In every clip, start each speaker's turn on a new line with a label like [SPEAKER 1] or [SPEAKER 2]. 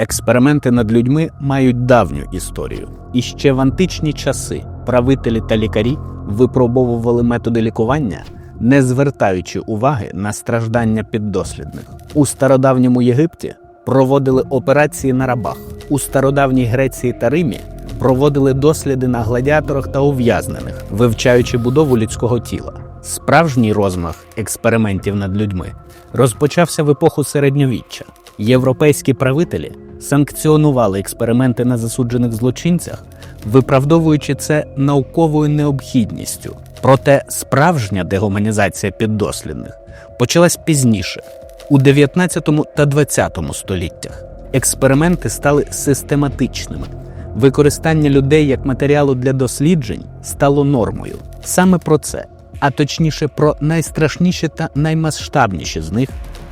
[SPEAKER 1] Експерименти над людьми мають давню історію. І ще в античні часи правителі та лікарі випробовували методи лікування, не звертаючи уваги на страждання піддослідних. У стародавньому Єгипті проводили операції на рабах, у стародавній Греції та Римі проводили досліди на гладіаторах та ув'язнених, вивчаючи будову людського тіла. Справжній розмах експериментів над людьми розпочався в епоху середньовіччя. Європейські правителі санкціонували експерименти на засуджених злочинцях, виправдовуючи це науковою необхідністю. Проте справжня дегуманізація піддослідних почалась пізніше, у 19 та 20 століттях. Експерименти стали систематичними. Використання людей як матеріалу для досліджень стало нормою. Саме про це, а точніше про найстрашніші та наймасштабніші з них,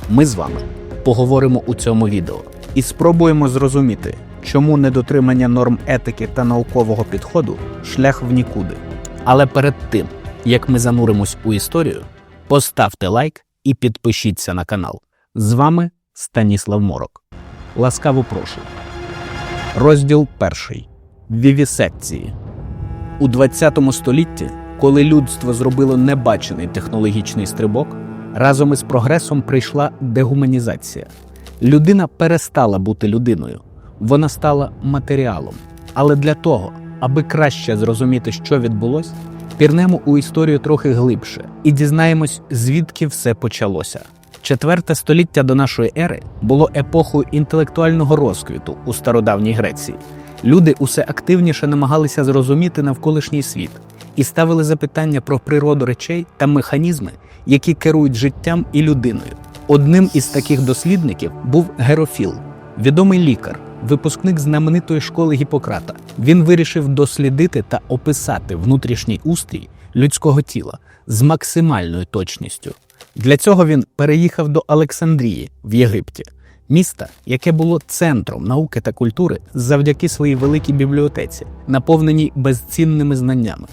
[SPEAKER 1] ми з вами поговоримо у цьому відео і спробуємо зрозуміти, чому недотримання норм етики та наукового підходу шлях в нікуди. Але перед тим, як ми зануримось у історію, поставте лайк і підпишіться на канал. З вами Станіслав Морок. Ласкаво прошу. Розділ перший. Вівісекції. У 20 столітті, коли людство зробило небачений технологічний стрибок, разом із прогресом прийшла дегуманізація. Людина перестала бути людиною, вона стала матеріалом. Але для того, аби краще зрозуміти, що відбулося, пірнемо у історію трохи глибше і дізнаємось, звідки все почалося. Четверте століття до нашої ери було епохою інтелектуального розквіту у стародавній Греції. Люди усе активніше намагалися зрозуміти навколишній світ і ставили запитання про природу речей та механізми, які керують життям і людиною. Одним із таких дослідників був Герофіл, відомий лікар, випускник знаменитої школи Гіппократа. Він вирішив дослідити та описати внутрішній устрій людського тіла з максимальною точністю. Для цього він переїхав до Олександрії в Єгипті, міста, яке було центром науки та культури завдяки своїй великій бібліотеці, наповненій безцінними знаннями.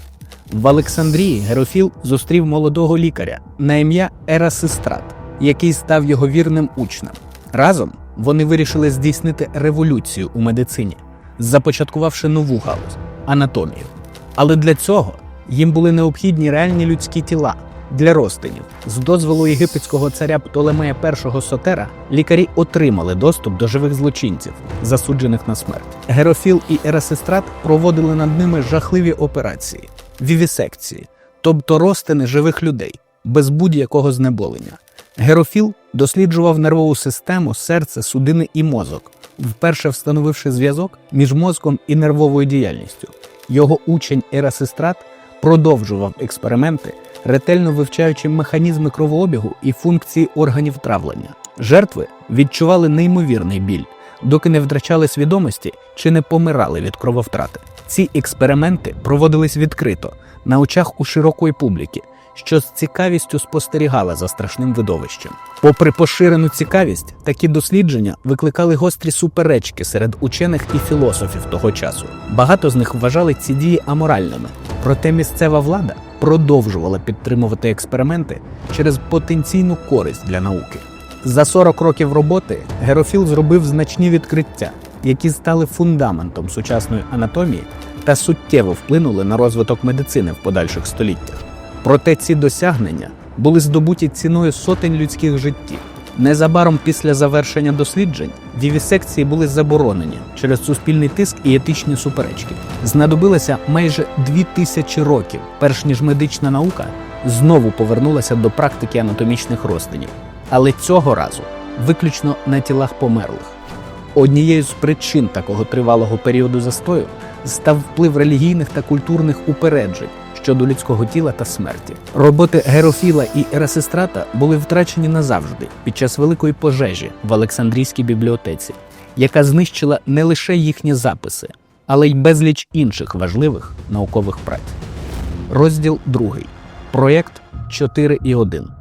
[SPEAKER 1] В Олександрії Герофіл зустрів молодого лікаря на ім'я Ерасистрат, який став його вірним учнем. Разом вони вирішили здійснити революцію у медицині, започаткувавши нову галузь анатомію. Але для цього їм були необхідні реальні людські тіла для розтинів. З дозволу єгипетського царя Птолемея І Сотера лікарі отримали доступ до живих злочинців, засуджених на смерть. Герофіл і Ерасистрат проводили над ними жахливі операції, вівісекції, тобто розтини живих людей без будь-якого знеболення. Герофіл досліджував нервову систему, серце, судини і мозок, вперше встановивши зв'язок між мозком і нервовою діяльністю. Його учень Ерасистрат продовжував експерименти, ретельно вивчаючи механізми кровообігу і функції органів травлення. Жертви відчували неймовірний біль, доки не втрачали свідомості чи не помирали від крововтрати. Ці експерименти проводились відкрито на очах у широкої публіки, що з цікавістю спостерігала за страшним видовищем. Попри поширену цікавість, такі дослідження викликали гострі суперечки серед учених і філософів того часу. Багато з них вважали ці дії аморальними, проте місцева влада продовжувала підтримувати експерименти через потенційну користь для науки. За 40 років роботи Герофіл зробив значні відкриття, які стали фундаментом сучасної анатомії та суттєво вплинули на розвиток медицини в подальших століттях. Проте ці досягнення були здобуті ціною сотень людських життів. Незабаром після завершення досліджень вівісекції були заборонені через суспільний тиск і етичні суперечки. Знадобилося майже дві тисячі років, перш ніж медична наука знову повернулася до практики анатомічних розтинів, але цього разу виключно на тілах померлих. Однією з причин такого тривалого періоду застою став вплив релігійних та культурних упереджень щодо людського тіла та смерті. Роботи Герофіла і Ерасистрата були втрачені назавжди під час великої пожежі в Олександрійській бібліотеці, яка знищила не лише їхні записи, але й безліч інших важливих наукових праць. Розділ 2. Проєкт 4.1.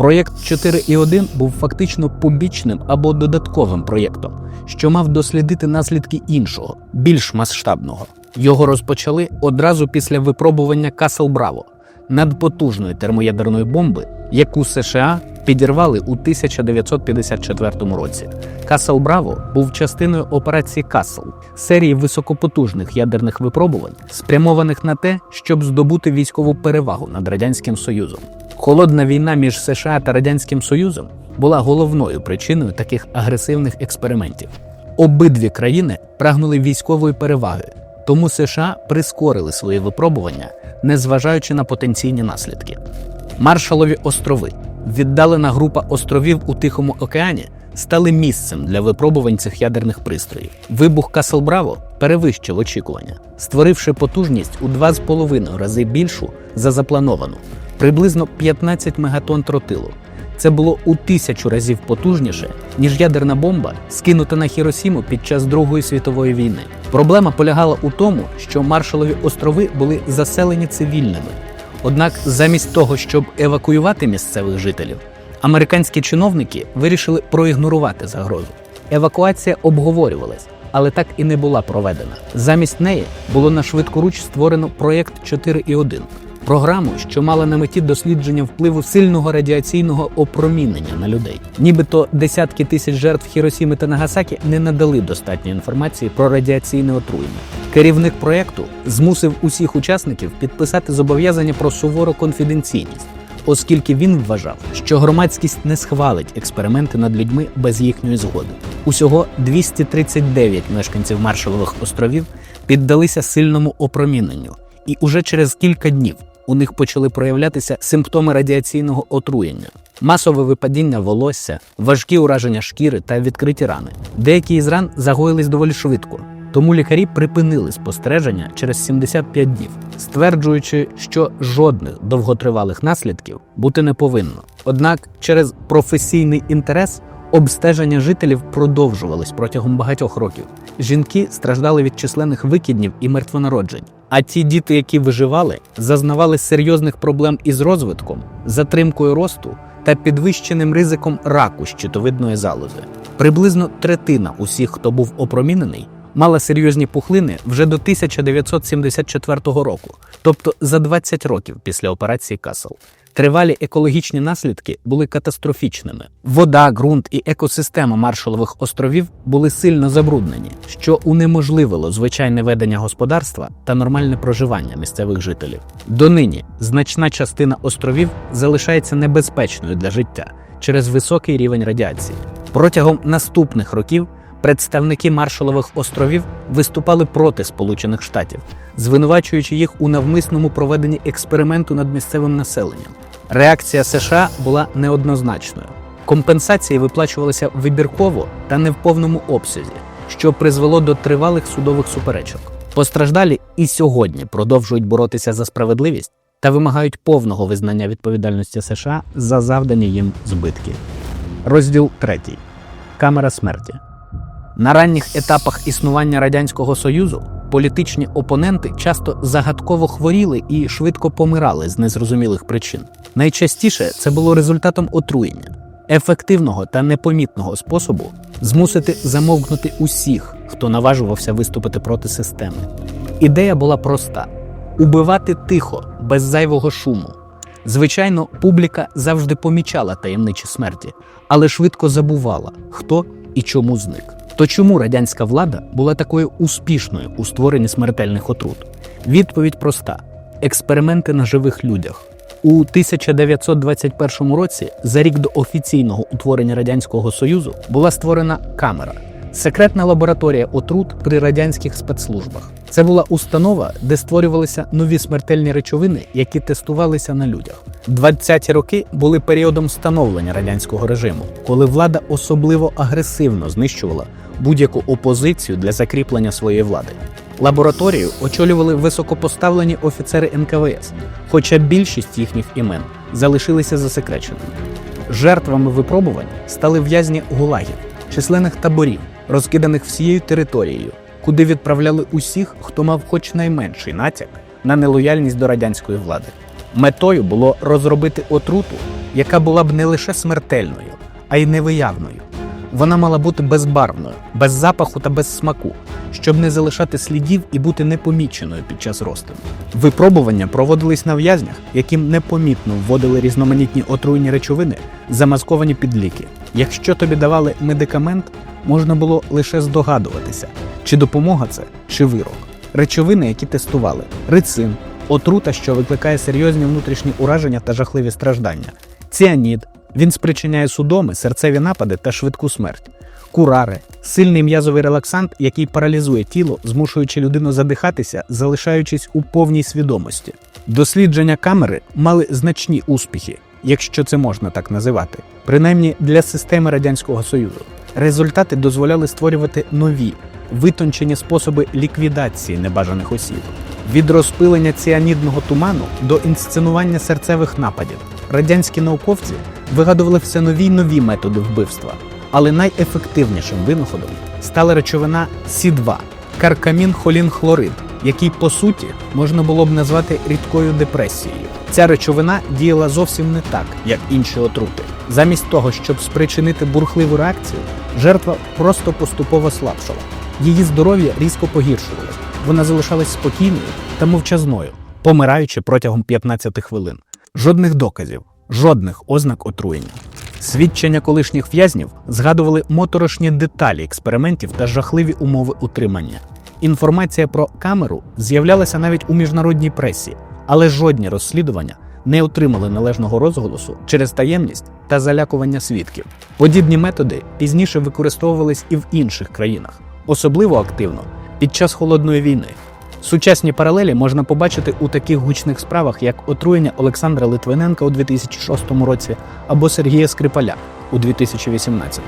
[SPEAKER 1] Проєкт 4.1 був фактично побічним або додатковим проєктом, що мав дослідити наслідки іншого, більш масштабного. Його розпочали одразу після випробування Касл Браво. Надпотужної термоядерної бомби, яку США підірвали у 1954 році. Касл Браво був частиною операції Касл, серії високопотужних ядерних випробувань, спрямованих на те, щоб здобути військову перевагу над радянським союзом. Холодна війна між США та радянським союзом була головною причиною таких агресивних експериментів. Обидві країни прагнули військової переваги, тому США прискорили свої випробування, незважаючи на потенційні наслідки. Маршалові острови, віддалена група островів у Тихому океані, стали місцем для випробувань цих ядерних пристроїв. Вибух Касл Браво перевищив очікування, створивши потужність у 2,5 рази більшу за заплановану, приблизно 15 мегатонн тротилу. Це було у тисячу разів потужніше, ніж ядерна бомба, скинута на Хіросіму під час Другої світової війни. Проблема полягала у тому, що Маршалові острови були заселені цивільними. Однак, замість того, щоб евакуювати місцевих жителів, американські чиновники вирішили проігнорувати загрозу. Евакуація обговорювалась, але так і не була проведена. Замість неї було на швидкоруч створено проєкт 4.1 – програму, що мала на меті дослідження впливу сильного радіаційного опромінення на людей. Нібито десятки тисяч жертв Хіросіми та Нагасакі не надали достатньо інформації про радіаційне отруєння. Керівник проєкту змусив усіх учасників підписати зобов'язання про сувору конфіденційність, оскільки він вважав, що громадськість не схвалить експерименти над людьми без їхньої згоди. Усього 239 мешканців Маршалових островів піддалися сильному опроміненню, і уже через кілька днів у них почали проявлятися симптоми радіаційного отруєння. Масове випадіння волосся, важкі ураження шкіри та відкриті рани. Деякі із ран загоїлись доволі швидко, тому лікарі припинили спостереження через 75 днів, стверджуючи, що жодних довготривалих наслідків бути не повинно. Однак через професійний інтерес обстеження жителів продовжувались протягом багатьох років. Жінки страждали від численних викиднів і мертвонароджень. А ті діти, які виживали, зазнавали серйозних проблем із розвитком, затримкою росту та підвищеним ризиком раку щитовидної залози. Приблизно третина усіх, хто був опромінений, мала серйозні пухлини вже до 1974 року, тобто за 20 років після операції Касл. Тривалі екологічні наслідки були катастрофічними. Вода, ґрунт і екосистема Маршалових островів були сильно забруднені, що унеможливило звичайне ведення господарства та нормальне проживання місцевих жителів. Донині значна частина островів залишається небезпечною для життя через високий рівень радіації. Протягом наступних років представники Маршалових островів виступали проти Сполучених Штатів, звинувачуючи їх у навмисному проведенні експерименту над місцевим населенням. Реакція США була неоднозначною. Компенсації виплачувалися вибірково та не в повному обсязі, що призвело до тривалих судових суперечок. Постраждалі і сьогодні продовжують боротися за справедливість та вимагають повного визнання відповідальності США за завдані їм збитки. Розділ 3. Камера смерті. На ранніх етапах існування Радянського Союзу політичні опоненти часто загадково хворіли і швидко помирали з незрозумілих причин. Найчастіше це було результатом отруєння, ефективного та непомітного способу змусити замовкнути усіх, хто наважувався виступити проти системи. Ідея була проста: убивати тихо, без зайвого шуму. Звичайно, публіка завжди помічала таємничі смерті, але швидко забувала, хто і чому зник. То чому радянська влада була такою успішною у створенні смертельних отрут? Відповідь проста: експерименти на живих людях. У 1921 році, за рік до офіційного утворення Радянського Союзу, була створена камера секретна лабораторія отрут при радянських спецслужбах. Це була установа, де створювалися нові смертельні речовини, які тестувалися на людях. 20-ті роки були періодом становлення радянського режиму, коли влада особливо агресивно знищувала будь-яку опозицію для закріплення своєї влади. Лабораторію очолювали високопоставлені офіцери НКВС, хоча більшість їхніх імен залишилися засекреченими. Жертвами випробувань стали в'язні гулагів, численних таборів, розкиданих всією територією, куди відправляли усіх, хто мав хоч найменший натяк на нелояльність до радянської влади. Метою було розробити отруту, яка була б не лише смертельною, а й невиявною. Вона мала бути безбарвною, без запаху та без смаку, щоб не залишати слідів і бути непоміченою під час розтину. Випробування проводились на в'язнях, яким непомітно вводили різноманітні отруйні речовини, замасковані під ліки. Якщо тобі давали медикамент, можна було лише здогадуватися, чи допомога це, чи вирок. Речовини, які тестували: рицин, отрута, що викликає серйозні внутрішні ураження та жахливі страждання, ціанід. Він спричиняє судоми, серцеві напади та швидку смерть. Курари сильний м'язовий релаксант, який паралізує тіло, змушуючи людину задихатися, залишаючись у повній свідомості. Дослідження камери мали значні успіхи, якщо це можна так називати, принаймні для системи Радянського Союзу. Результати дозволяли створювати нові, витончені способи ліквідації небажаних осіб. Від розпилення ціанідного туману до інсценування серцевих нападів. Радянські науковці вигадували все нові й нові методи вбивства, але найефективнішим винаходом стала речовина Сі2 каркамін холінхлорид, який по суті можна було б назвати рідкою депресією. Ця речовина діяла зовсім не так, як інші отрути. Замість того, щоб спричинити бурхливу реакцію, жертва просто поступово слабшала. Її здоров'я різко погіршувалось. Вона залишалась спокійною та мовчазною, помираючи протягом 15 хвилин. Жодних доказів, жодних ознак отруєння. Свідчення колишніх в'язнів згадували моторошні деталі експериментів та жахливі умови утримання. Інформація про камеру з'являлася навіть у міжнародній пресі, але жодні розслідування не отримали належного розголосу через таємність та залякування свідків. Подібні методи пізніше використовувались і в інших країнах, особливо активно під час холодної війни. Сучасні паралелі можна побачити у таких гучних справах, як отруєння Олександра Литвиненка у 2006 році або Сергія Скрипаля у 2018.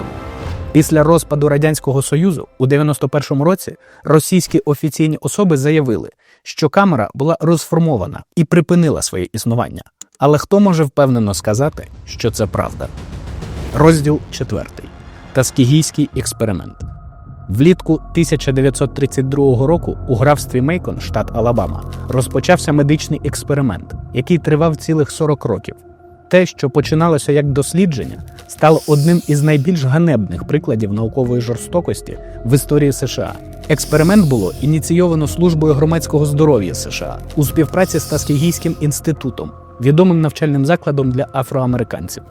[SPEAKER 1] Після розпаду Радянського Союзу у 91-му році російські офіційні особи заявили, що камера була розформована і припинила своє існування. Але хто може впевнено сказати, що це правда? Розділ 4. Таскігійський експеримент. Влітку 1932 року у графстві Мейкон, штат Алабама, розпочався медичний експеримент, який тривав цілих 40 років. Те, що починалося як дослідження, стало одним із найбільш ганебних прикладів наукової жорстокості в історії США. Експеримент було ініційовано службою громадського здоров'я США у співпраці з Таскігійським інститутом, відомим навчальним закладом для афроамериканців.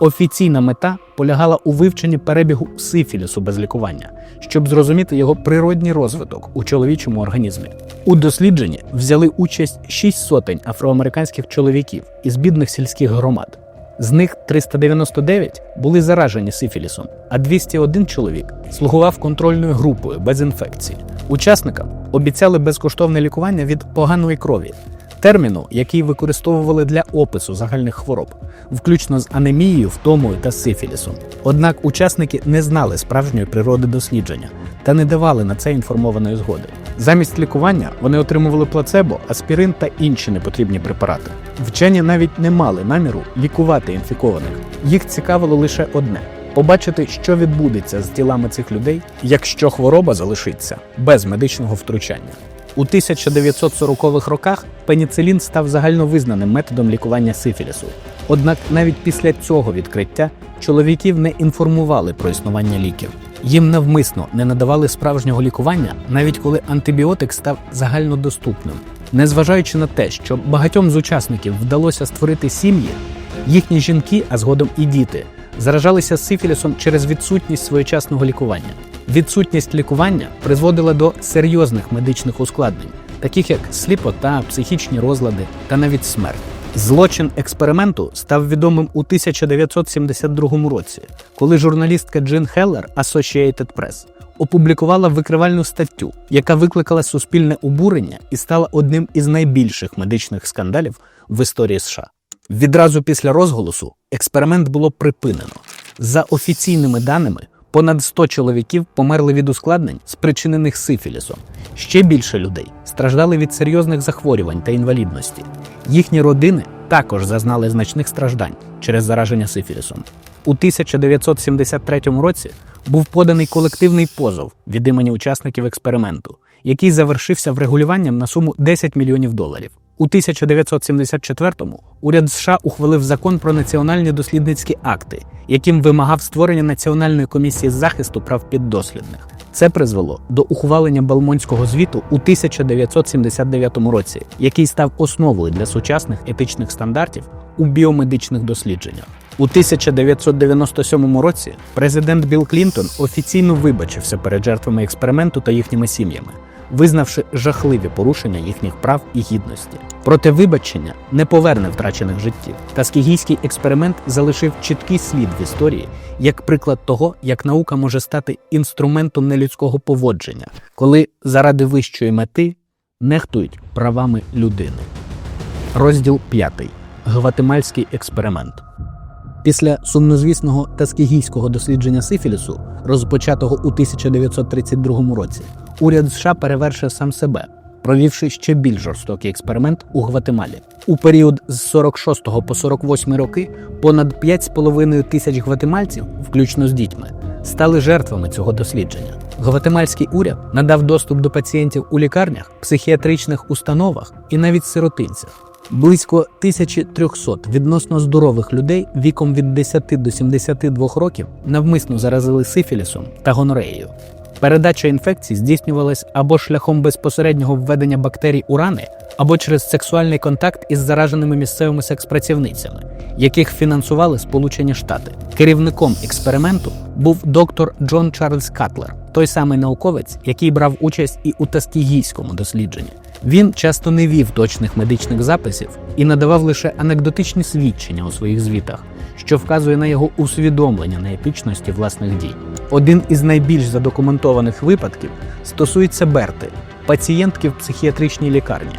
[SPEAKER 1] Офіційна мета полягала у вивченні перебігу сифілісу без лікування, щоб зрозуміти його природній розвиток у чоловічому організмі. У дослідженні взяли участь шість сотень афроамериканських чоловіків із бідних сільських громад. З них 399 були заражені сифілісом, а 201 чоловік слугував контрольною групою без інфекції. Учасникам обіцяли безкоштовне лікування від поганої крові, терміну, який використовували для опису загальних хвороб, включно з анемією, втомою та сифілісом. Однак учасники не знали справжньої природи дослідження та не давали на це інформованої згоди. Замість лікування вони отримували плацебо, аспірин та інші непотрібні препарати. Вчені навіть не мали наміру лікувати інфікованих. Їх цікавило лише одне. Побачити, що відбудеться з тілами цих людей, якщо хвороба залишиться без медичного втручання. У 1940-х роках пеніцилін став загальновизнаним методом лікування сифілісу. Однак навіть після цього відкриття чоловіків не інформували про існування ліків. Їм навмисно не надавали справжнього лікування, навіть коли антибіотик став загальнодоступним. Незважаючи на те, що багатьом з учасників вдалося створити сім'ї, їхні жінки, а згодом і діти, заражалися сифілісом через відсутність своєчасного лікування. Відсутність лікування призводила до серйозних медичних ускладнень, таких як сліпота, психічні розлади та навіть смерть. Злочин експерименту став відомим у 1972 році, коли журналістка Джин Хеллер Associated Press опублікувала викривальну статтю, яка викликала суспільне обурення і стала одним із найбільших медичних скандалів в історії США. Відразу після розголосу експеримент було припинено. За офіційними даними, понад 100 чоловіків померли від ускладнень, спричинених сифілісом. Ще більше людей страждали від серйозних захворювань та інвалідності. Їхні родини також зазнали значних страждань через зараження сифілісом. У 1973 році був поданий колективний позов від імені учасників експерименту, який завершився врегулюванням на суму 10 мільйонів доларів. У 1974-му уряд США ухвалив закон про національні дослідницькі акти, яким вимагав створення Національної комісії захисту прав піддослідних. Це призвело до ухвалення Балмонського звіту у 1979 році, який став основою для сучасних етичних стандартів у біомедичних дослідженнях. У 1997 році президент Білл Клінтон офіційно вибачився перед жертвами експерименту та їхніми сім'ями, визнавши жахливі порушення їхніх прав і гідності. Проте вибачення не поверне втрачених життів. Таскігійський експеримент залишив чіткий слід в історії як приклад того, як наука може стати інструментом нелюдського поводження, коли заради вищої мети нехтують правами людини. Розділ 5. Гватемальський експеримент. Після сумнозвісного таскігійського дослідження сифілісу, розпочатого у 1932 році, уряд США перевершив сам себе, провівши ще більш жорстокий експеримент у Гватемалі. У період з 46 по 48 роки понад 5,5 тисяч гватемальців, включно з дітьми, стали жертвами цього дослідження. Гватемальський уряд надав доступ до пацієнтів у лікарнях, психіатричних установах і навіть сиротинцях. Близько 1300 відносно здорових людей віком від 10 до 72 років навмисно заразили сифілісом та гонореєю. Передача інфекцій здійснювалась або шляхом безпосереднього введення бактерій у рани, або через сексуальний контакт із зараженими місцевими секс-працівницями, яких фінансували Сполучені Штати. Керівником експерименту був доктор Джон Чарльз Катлер, той самий науковець, який брав участь і у Таскігійському дослідженні. Він часто не вів точних медичних записів і надавав лише анекдотичні свідчення у своїх звітах, що вказує на його усвідомлення неепічності власних дій. Один із найбільш задокументованих випадків стосується Берти, пацієнтки в психіатричній лікарні.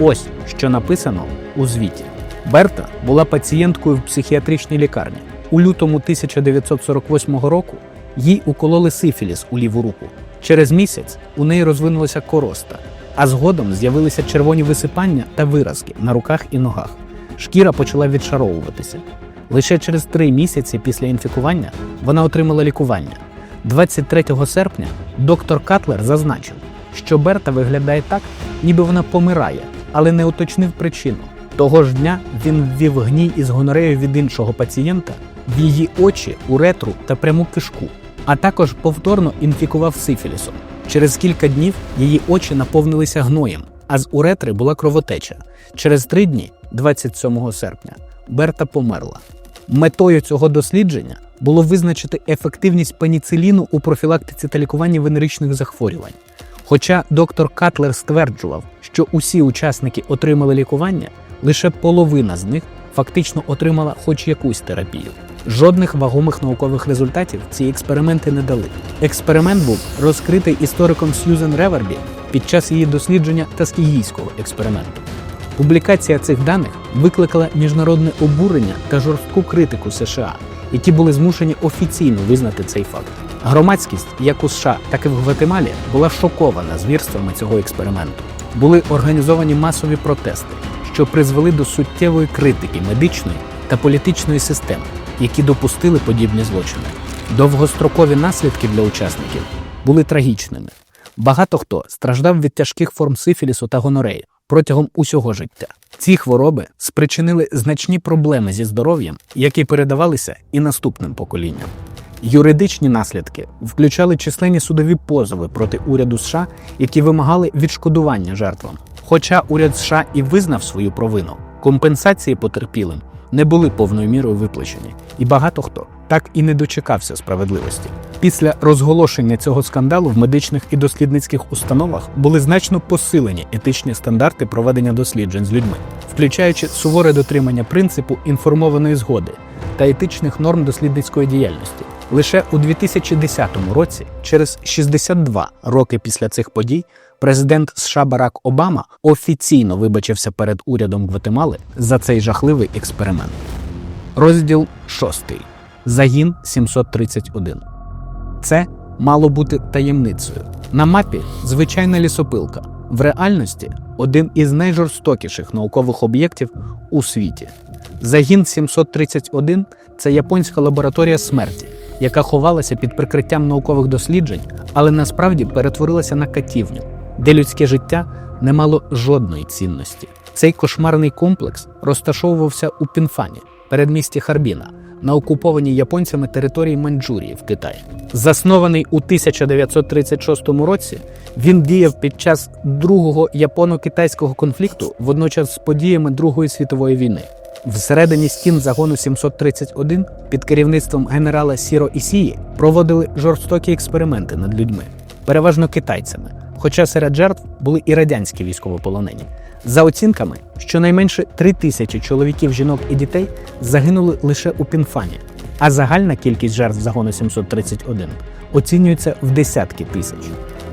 [SPEAKER 1] Ось що написано у звіті. Берта була пацієнткою в психіатричній лікарні. У лютому 1948 року їй укололи сифіліс у ліву руку. Через місяць у неї розвинулася короста, а згодом з'явилися червоні висипання та виразки на руках і ногах. Шкіра почала відшаровуватися. Лише через три місяці після інфікування вона отримала лікування. 23 серпня доктор Катлер зазначив, що Берта виглядає так, ніби вона помирає, але не уточнив причину. Того ж дня він ввів гній із гонореєю від іншого пацієнта в її очі, уретру та пряму кишку, а також повторно інфікував сифілісом. Через кілька днів її очі наповнилися гноєм, а з уретри була кровотеча. Через три дні, 27 серпня, Берта померла. Метою цього дослідження було визначити ефективність пеніциліну у профілактиці та лікуванні венеричних захворювань. Хоча доктор Катлер стверджував, що усі учасники отримали лікування, лише половина з них фактично отримала хоч якусь терапію. Жодних вагомих наукових результатів ці експерименти не дали. Експеримент був розкритий істориком Сьюзен Ревербі під час її дослідження таскігійського експерименту. Публікація цих даних викликала міжнародне обурення та жорстку критику США, які були змушені офіційно визнати цей факт. Громадськість, як у США, так і в Гватемалі, була шокована звірствами цього експерименту. Були організовані масові протести, що призвели до суттєвої критики медичної та політичної систем, які допустили подібні злочини. Довгострокові наслідки для учасників були трагічними. Багато хто страждав від тяжких форм сифілісу та гонореї протягом усього життя. Ці хвороби спричинили значні проблеми зі здоров'ям, які передавалися і наступним поколінням. Юридичні наслідки включали численні судові позови проти уряду США, які вимагали відшкодування жертвам. Хоча уряд США і визнав свою провину, компенсації потерпілим не були повною мірою виплачені, і багато хто так і не дочекався справедливості. Після розголошення цього скандалу в медичних і дослідницьких установах були значно посилені етичні стандарти проведення досліджень з людьми, включаючи суворе дотримання принципу інформованої згоди та етичних норм дослідницької діяльності. Лише у 2010 році, через 62 роки після цих подій, президент США Барак Обама офіційно вибачився перед урядом Гватемали за цей жахливий експеримент. Розділ 6. Загін 731. Це мало бути таємницею. На мапі звичайна лісопилка. В реальності один із найжорстокіших наукових об'єктів у світі. Загін 731 це японська лабораторія смерті, яка ховалася під прикриттям наукових досліджень, але насправді перетворилася на катівню. Де людське життя не мало жодної цінності. Цей кошмарний комплекс розташовувався у Пінфані, передмісті Харбіна, на окупованій японцями території Маньчжурії в Китаї. Заснований у 1936 році, він діяв під час другого японо-китайського конфлікту, водночас з подіями Другої світової війни. Всередині стін загону 731 під керівництвом генерала Сіро Ісії проводили жорстокі експерименти над людьми, переважно китайцями. Хоча серед жертв були і радянські військовополонені. За оцінками, щонайменше три тисячі чоловіків, жінок і дітей загинули лише у Пінфані, а загальна кількість жертв загону 731 оцінюється в десятки тисяч.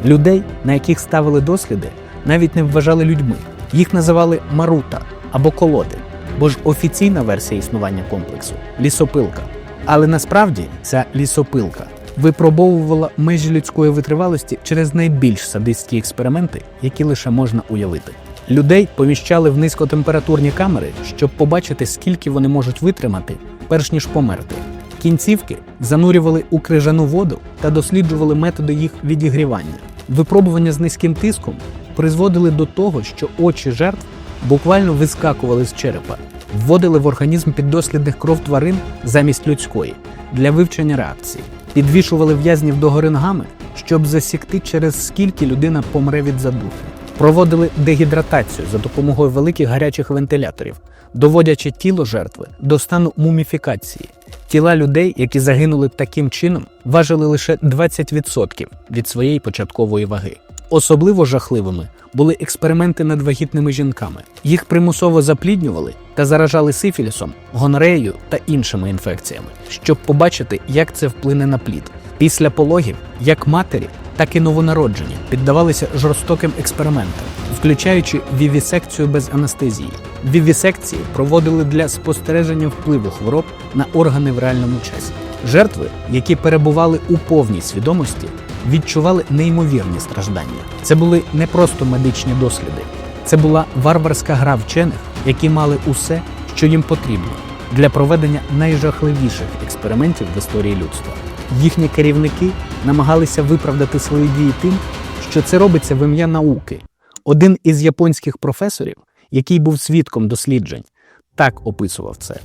[SPEAKER 1] Людей, на яких ставили досліди, навіть не вважали людьми. Їх називали марута або колоди, бо ж офіційна версія існування комплексу лісопилка. Але насправді ця лісопилка випробовувала межі людської витривалості через найбільш садистські експерименти, які лише можна уявити. Людей поміщали в низькотемпературні камери, щоб побачити, скільки вони можуть витримати, перш ніж померти. Кінцівки занурювали у крижану воду та досліджували методи їх відігрівання. Випробування з низьким тиском призводили до того, що очі жертв буквально вискакували з черепа, вводили в організм піддослідних кров тварин замість людської для вивчення реакції, підвішували в'язнів догори ногами, щоб засікти, через скільки людина помре від задухи. Проводили дегідратацію за допомогою великих гарячих вентиляторів, доводячи тіло жертви до стану муміфікації. Тіла людей, які загинули таким чином, важили лише 20% від своєї початкової ваги. Особливо жахливими були експерименти над вагітними жінками. Їх примусово запліднювали та заражали сифілісом, гонореєю та іншими інфекціями, щоб побачити, як це вплине на плід. Після пологів як матері, так і новонароджені піддавалися жорстоким експериментам, включаючи вівісекцію без анестезії. Вівісекції проводили для спостереження впливу хвороб на органи в реальному часі. Жертви, які перебували у повній свідомості, відчували неймовірні страждання. Це були не просто медичні досліди, це була варварська гра вчених, які мали усе, що їм потрібно для проведення найжахливіших експериментів в історії людства. Їхні керівники намагалися виправдати свої дії тим, що це робиться в ім'я науки. Один із японських професорів, який був свідком досліджень, так описував це.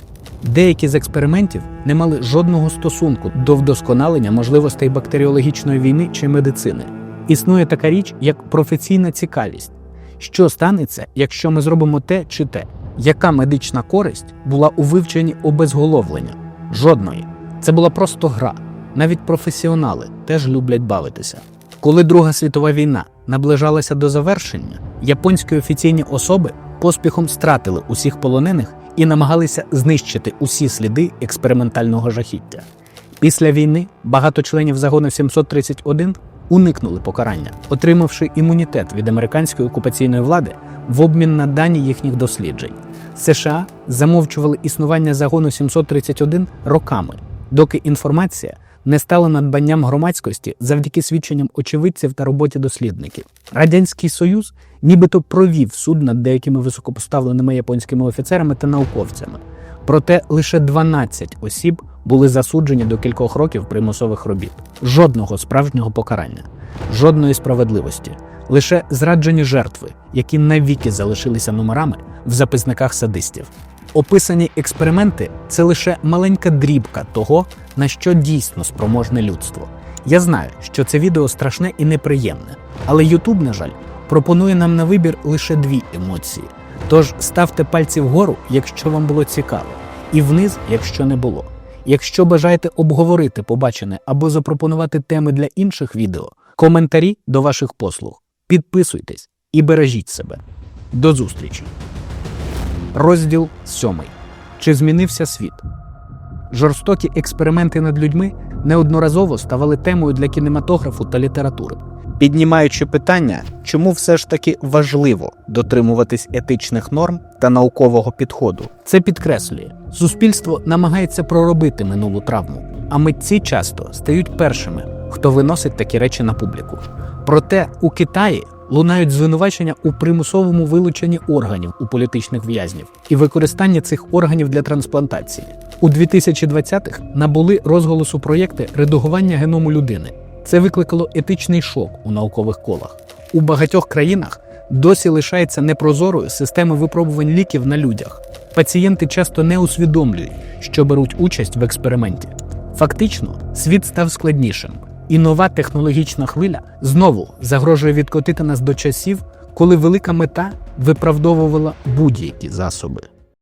[SPEAKER 1] Деякі з експериментів не мали жодного стосунку до вдосконалення можливостей бактеріологічної війни чи медицини. Існує така річ, як професійна цікавість. Що станеться, якщо ми зробимо те чи те? Яка медична користь була у вивченні обезголовлення? Жодної. Це була просто гра. Навіть професіонали теж люблять бавитися. Коли Друга світова війна наближалася до завершення, японські офіційні особи поспіхом стратили усіх полонених і намагалися знищити усі сліди експериментального жахіття. Після війни багато членів загону 731 уникнули покарання, отримавши імунітет від американської окупаційної влади в обмін на дані їхніх досліджень. США замовчували існування загону 731 роками, доки інформація не стала надбанням громадськості завдяки свідченням очевидців та роботі дослідників. Радянський Союз нібито провів суд над деякими високопоставленими японськими офіцерами та науковцями. Проте лише 12 осіб були засуджені до кількох років примусових робіт. Жодного справжнього покарання, жодної справедливості, лише зраджені жертви, які навіки залишилися номерами в записниках садистів. Описані експерименти це лише маленька дрібка того, на що дійсно спроможне людство. Я знаю, що це відео страшне і неприємне, але YouTube, на жаль, пропонує нам на вибір лише дві емоції. Тож ставте пальці вгору, якщо вам було цікаво, і вниз, якщо не було. Якщо бажаєте обговорити побачене або запропонувати теми для інших відео, коментарі до ваших послуг. Підписуйтесь і бережіть себе. До зустрічі! Розділ 7. Чи змінився світ? Жорстокі експерименти над людьми неодноразово ставали темою для кінематографу та літератури, піднімаючи питання, чому все ж таки важливо дотримуватись етичних норм та наукового підходу. Це підкреслює, суспільство намагається проробити минулу травму, а митці часто стають першими, хто виносить такі речі на публіку. Проте у Китаї лунають звинувачення у примусовому вилученні органів у політичних в'язнів і використанні цих органів для трансплантації. У 2020-х набули розголосу проєкти редагування геному людини. Це викликало етичний шок у наукових колах. У багатьох країнах досі лишається непрозорою система випробувань ліків на людях. Пацієнти часто не усвідомлюють, що беруть участь в експерименті. Фактично, світ став складнішим, і нова технологічна хвиля знову загрожує відкотити нас до часів, коли велика мета виправдовувала будь-які засоби.